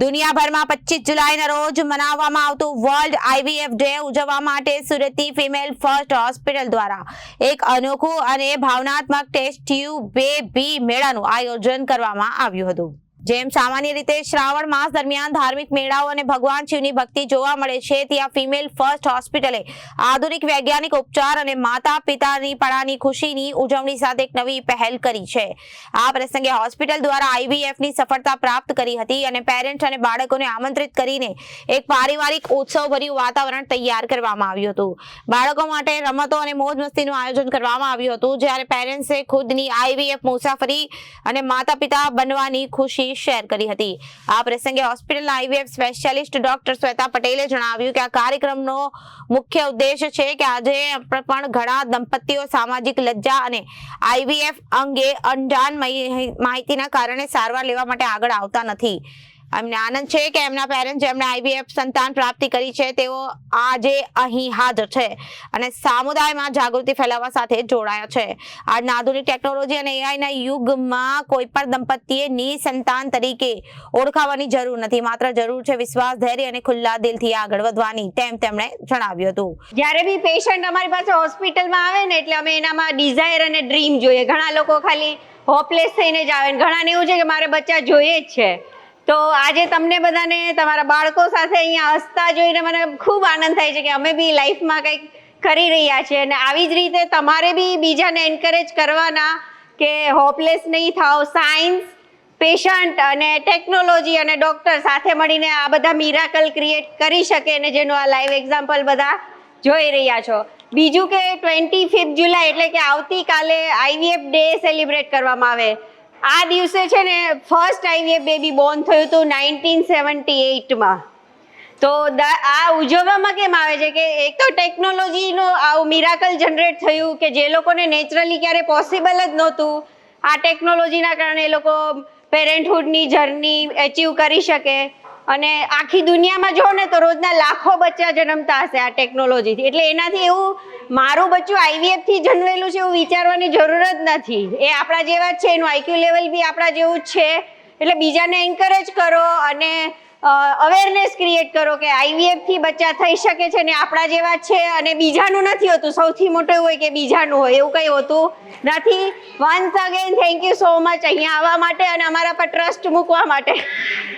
દુનિયાભરમાં પચીસ જુલાઈના રોજ મનાવવામાં આવતું વર્લ્ડ આઈવીએફ ડે ઉજવવા માટે સુરતની ફિમેલ ફર્સ્ટ હોસ્પિટલ દ્વારા એક અનોખું અને ભાવનાત્મક ટેસ્ટ ટ્યુબ બેબી મેળાનું આયોજન કરવામાં આવ્યું હતું. જેમ સામાન્ય રીતે શ્રાવણ માસ દરમિયાન ધાર્મિક મેળાઓ અને ભગવાન શિવની ભક્તિ જોવા મળે છે, ત્યાં ફિમેલ ફર્સ્ટ હોસ્પિટલે આધુનિક વૈજ્ઞાનિક ઉપચાર અને માતા પિતાની પડાની ખુશીની ઉજવણી સાથે એક નવી પહેલ કરી છે. આ પ્રસંગે હોસ્પિટલ દ્વારા આઈવીએફની સફળતા પ્રાપ્ત કરી હતી અને પેરેન્ટ્સ અને બાળકોને આમંત્રિત કરીને એક પારિવારિક ઉત્સવભર્યું વાતાવરણ તૈયાર કરવામાં આવ્યું હતું. બાળકો માટે રમતો અને મોજ મસ્તીનું આયોજન કરવામાં આવ્યું હતું, જ્યારે પેરેન્ટ્સે ખુદની આઈવીએફ મુસાફરી અને માતા પિતા બનવાની ખુશી શેર કરી હતી. આ પ્રસંગે હોસ્પિટલના આઈવીએફ સ્પેશિયાલિસ્ટ ડોક્ટર શ્વેતા પટેલે જણાવ્યું કે આ કાર્યક્રમનો મુખ્ય ઉદ્દેશ છે કે આજે પણ ઘણા દંપતીઓ સામાજિક લજ્જા અને આઈવીએફ અંગે અનજાન માહિતીના કારણે સારવાર લેવા માટે આગળ આવતા નથી. એમને આનંદ છે કે એમના પેરેન્ટ જેમણે આઈવીએફ સંતાન પ્રાપ્તિ કરી છે, તેઓ આજે અહીં હાજર છે અને સામુદાયમાં જાગૃતિ ફેલાવવા સાથે જોડાયા છે. આજના આધુનિક ટેકનોલોજી અને એઆઈના યુગમાં કોઈ પણ દંપતીએ નિસંતાન તરીકે ઓળખાવાની જરૂર નથી. માત્ર જરૂર છે વિશ્વાસ, ધૈર્ય અને ખુલ્લા દિલથી આગળ વધવાની, તેમ તેમણે જણાવ્યું હતું. જ્યારે બી પેશન્ટ અમારી પાસે હોસ્પિટલમાં આવે ને, એટલે અમે એનામાં ડિઝાયર અને ડ્રીમ જોઈએ. ઘણા લોકો ખાલી હોપલેસ થઈને જ આવે ઘણાને એવું છે કે મારે બચ્ચા જોઈએ જ છે. તો આજે તમને બધાને તમારા બાળકો સાથે અહીંયા હસતા જોઈને મને ખૂબ આનંદ થાય છે કે અમે બી લાઈફમાં કંઈક કરી રહ્યા છીએ અને આવી જ રીતે તમારે બી બીજાને એન્કરેજ કરવાના કે હોપલેસ નહીં થાવ સાયન્સ પેશન્ટ અને ટેકનોલોજી અને ડૉક્ટર સાથે મળીને આ બધા મિરાકલ ક્રિએટ કરી શકે અને જેનું આ લાઈવ એક્ઝામ્પલ બધા જોઈ રહ્યા છો. બીજું કે ટ્વેન્ટી ફિફ્થ જુલાઈ એટલે કે આવતીકાલે આઈવીએફ ડે સેલિબ્રેટ કરવામાં આવે. આ દિવસે છે ને ફર્સ્ટ આઈવીએફ બેબી બોર્ન થયું હતું નાઇન્ટીન સેવન્ટી એઇટમાં. તો આ ઉજવવામાં કેમ આવે છે કે એક તો ટેકનોલોજીનો આવું મિરાકલ જનરેટ થયું કે જે લોકોને નેચરલી ક્યારે પોસિબલ જ નહોતું. આ ટેકનોલોજીના કારણે એ લોકો પેરેન્ટહુડની જર્ની એચીવ કરી શકે. અને આખી દુનિયામાં જો ને તો રોજના લાખો બચ્ચા જન્મતા હશે આ ટેકનોલોજીથી એટલે એનાથી એવું મારું બચ્ચું આઈવીએફથી જન્મેલું છે એવું વિચારવાની જરૂર જ નથી. એ આપણા જેવા જ છે, એનું આઈક્યુ લેવલ બી આપણા જેવું જ છે. એટલે બીજાને એન્કરેજ કરો અને અવેરનેસ ક્રિએટ કરો કે આઈવીએફથી બચ્ચા થઈ શકે છે ને આપણા જેવા છે અને બીજાનું નથી હોતું. સૌથી મોટું એવું હોય કે બીજાનું હોય, એવું કંઈ હોતું નથી. Once again thank you so much અહીંયા આવવા માટે અને અમારા પર ટ્રસ્ટ મૂકવા માટે.